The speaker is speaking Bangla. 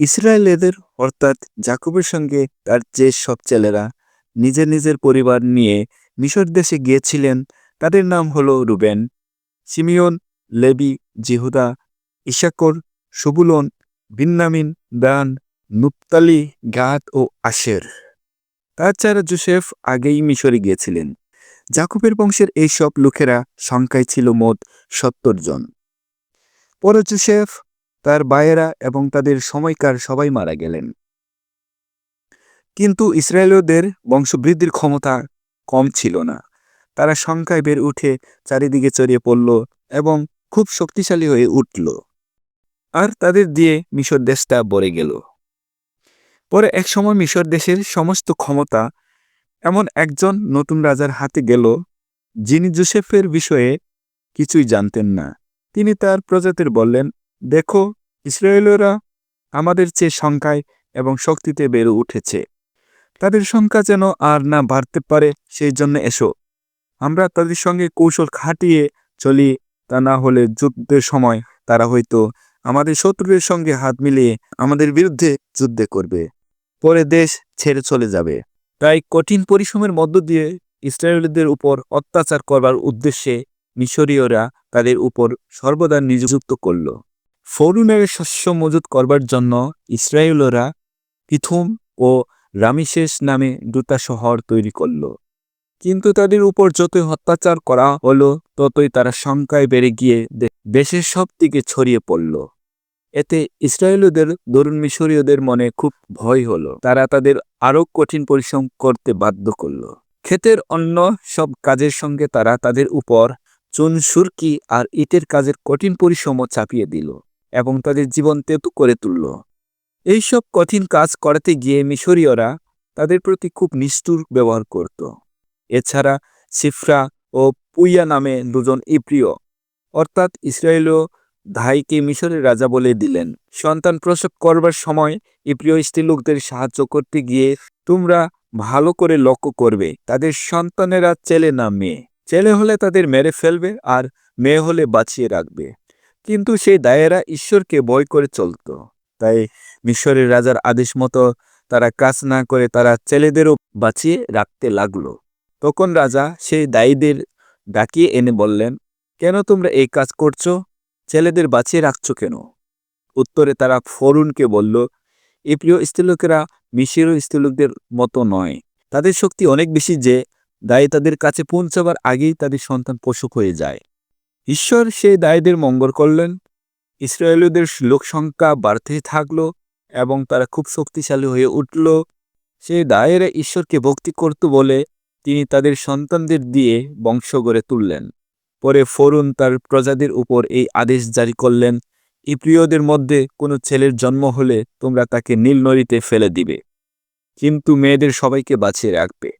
ইসরায়েলেদের অর্থাৎ জাকবের সঙ্গে তার যে সব ছেলেরা নিজের নিজের পরিবার নিয়ে মিশর দেশে গিয়েছিলেন। তাদের নাম হলো রুবেন, সিমিয়ন, লেবি, জিহুদা, ইশাকর সবুলন বিন্নামিন দান নুপ্তালি গাত ও আশের তাছাড়া জোসেফ আগেই মিশরে গিয়েছিলেন। জাকুবের বংশের এই সব লোকেরা সংখ্যায় ছিল মোট সত্তর জন। পরে জোসেফ তার বায়েরা এবং তাদের সময়কার সবাই মারা গেলেন। কিন্তু ইসরায়েলীয়দের বংশবৃদ্ধির ক্ষমতা কম ছিল না। তারা সংখ্যায় বের উঠে চারিদিকে ছড়িয়ে পড়ল এবং খুব শক্তিশালী হয়ে উঠল। আর তাদের দিয়ে মিশর দেশটা ভরে গেল। পরে একসময় মিশর দেশের সমস্ত ক্ষমতা এমন একজন নতুন রাজার হাতে গেল, যিনি জোসেফের বিষয়ে কিছুই জানতেন না। তিনি তার প্রজাতির বললেন দেখো, ইসরায়েলরা আমাদের চেয়ে সংখ্যায় এবং শক্তিতে বেড়ে উঠেছে। তাদের সংখ্যা যেন আর না বাড়তে পারে, সেই জন্য এসো। আমরা তাদের সঙ্গে কৌশল খাটিয়ে চলি, তা না হলে যুদ্ধের সময় তারা হয়তো আমাদের শত্রুদের সঙ্গে হাত মিলিয়ে আমাদের বিরুদ্ধে যুদ্ধে করবে। পরে দেশ ছেড়ে চলে যাবে। তাই কঠিন পরিশ্রমের মধ্য দিয়ে ইসরায়েলদের উপর অত্যাচার করবার উদ্দেশ্যে মিশরীয়রা তাদের উপর সর্বদা নিযুক্ত করল। ফরুনের শস্য মজুত করবার জন্য ইসরায়েলরা পিথুম ও রামিশেষ নামে দুটা শহর তৈরি করল। কিন্তু তাদের উপর যতই অত্যাচার করা হলো, ততই তারা সংখ্যায় বেড়ে গিয়ে দেশের সব দিকে ছড়িয়ে পড়ল। এতে ইসরায়েলদের দরুন মিশরীয়দের মনে খুব ভয় হলো। তারা তাদের আরও কঠিন পরিশ্রম করতে বাধ্য করল। ক্ষেতের অন্য সব কাজের সঙ্গে তারা তাদের উপর চুন, সুরকি আর ইটের কাজের কঠিন পরিশ্রমও চাপিয়ে দিল। এবং তাদের জীবন তেতু করে তুলল। এইসব কঠিন কাজ করাতে গিয়ে মিশরীয়রা তাদের প্রতি খুব নিষ্ঠুর ব্যবহার করত। এছাড়া সিফরা ও পুইয়া নামে দুজন ইপ্রিয় অর্থাৎ ইসরায়েলীয় ধাইকে মিশরের রাজা বলে দিলেন। সন্তান প্রসব করবার সময় ইপ্রিয় স্ত্রীলোকদের সাহায্য করতে গিয়ে, তোমরা ভালো করে লক্ষ্য করবে, তাদের সন্তানেরা ছেলে না মেয়ে। ছেলে হলে তাদের মেরে ফেলবে আর মেয়ে হলে বাঁচিয়ে রাখবে। কিন্তু সেই দায়েরা ঈশ্বরকে ভয় করে চলত। তাই মিশরের রাজার আদেশ মতো তারা কাজ না করে তারা ছেলেদেরও বাঁচিয়ে রাখতে লাগল। তখন রাজা সেই দায়ীদের ডাকিয়ে এনে বললেন, কেন তোমরা এই কাজ করছ? ছেলেদের বাঁচিয়ে রাখছো কেন? উত্তরে তারা ফরুনকে বলল এই প্রিয় স্ত্রীলোকেরা মিশরীয় স্ত্রীলোকদের মতো নয়। তাদের শক্তি অনেক বেশি যে দায়ী তাদের কাছে পৌঁছাবার আগেই তাদের সন্তান পশুক হয়ে যায়। ঈশ্বর সেই দায়ীদের মঙ্গল করলেন। ইসরায়েলীদের লোক সংখ্যা বাড়তে থাকল এবং তারা খুব শক্তিশালী হয়ে উঠল। সেই দায়েরা ঈশ্বরকে ভক্তি করত বলে তিনি তাদের সন্তানদের দিয়ে বংশ গড়ে তুললেন। পরে ফরুন তার প্রজাদের উপর এই আদেশ জারি করলেন, এই প্রিয়দের মধ্যে কোনো ছেলের জন্ম হলে তোমরা তাকে নীল নদীতে ফেলে দিবে। কিন্তু মেয়েদের সবাইকে বাঁচিয়ে রাখবে।